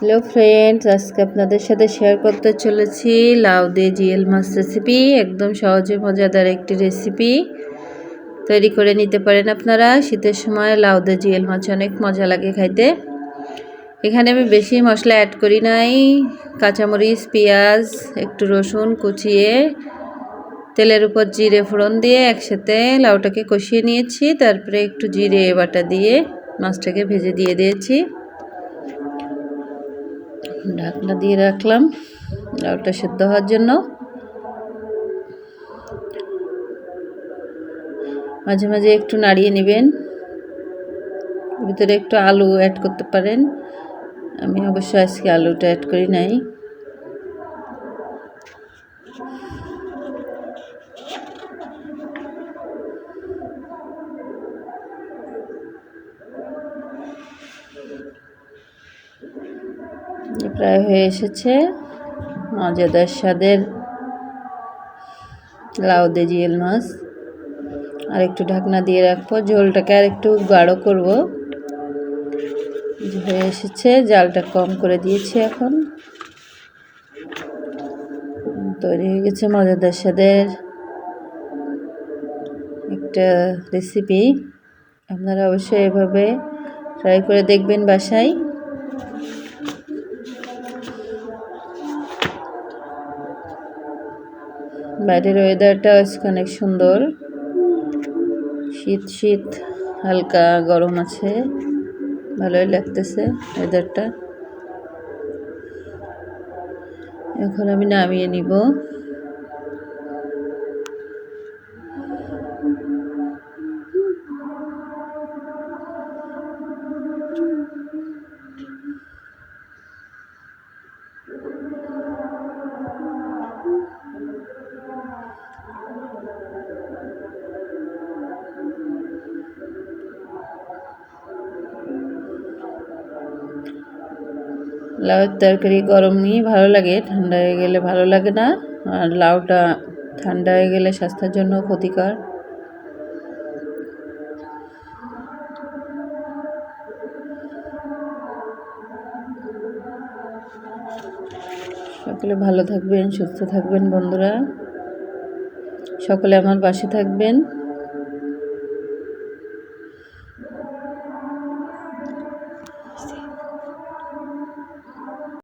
Hello friends, আজকে আপনাদের সাথে শেয়ার করতে চলেছি লাউ দিয়ে জিএল মাছ রেসিপি একদম সহজে মজাদার একটি রেসিপি তৈরি করে নিতে পারেন আপনারা, শীতের সময় লাউ দিয়ে জিএল মাছ অনেক মজা লাগে খাইতে। এখানে আমি বেশি মশলা অ্যাড করি নাই, কাঁচামরিচ, পেঁয়াজ, একটু রসুন কুচিয়ে, তেলের উপর জিরে ফোড়ন দিয়ে একসাথে লাউটাকে কষিয়ে নিয়েছি, তারপরে একটু জিরে বাটা দিয়ে মাছটাকে ভেজে দিয়ে দিয়েছি। ঢাকনা দিয়ে রাখলাম ডালটা সেদ্ধ হওয়ার জন্য। মাঝে মাঝে একটু নাড়িয়ে নেবেন। ভিতরে একটু আলু অ্যাড করতে পারেন। আমি অবশ্য আজকে আলুটা অ্যাড করি নাই। প্রায় হয়ে এসেছে। মজাদার স্বাদের লাউ দে জিয়েল মাছ। আর একটু ঢাকনা দিয়ে রাখব। ঝোলটাকে আর একটু গাঢ় করব। হয়ে এসেছে। জালটা কম করে দিয়েছি এখন। তৈরি হয়ে গেছে মজাদার স্বাদের একটা রেসিপি। আপনারা অবশ্যই এভাবে ট্রাই করে দেখবেন বাসায়। বাইরের ওয়েদারটা আজকে অনেক সুন্দর। শীত শীত, হালকা গরম আছে। ভালোই লাগতেছে ওয়েদারটা এখন আমি নামিয়ে নিব। লাউয়ের তরকারি গরম নিয়ে ভালো লাগে, ঠান্ডা হয়ে গেলে ভালো লাগে না, আর লাউটা ঠান্ডা হয়ে গেলে স্বাস্থ্যের জন্য ক্ষতিকর। সকলে ভালো থাকবেন, সুস্থ থাকবেন বন্ধুরা। সকলে আমার পাশে থাকবেন।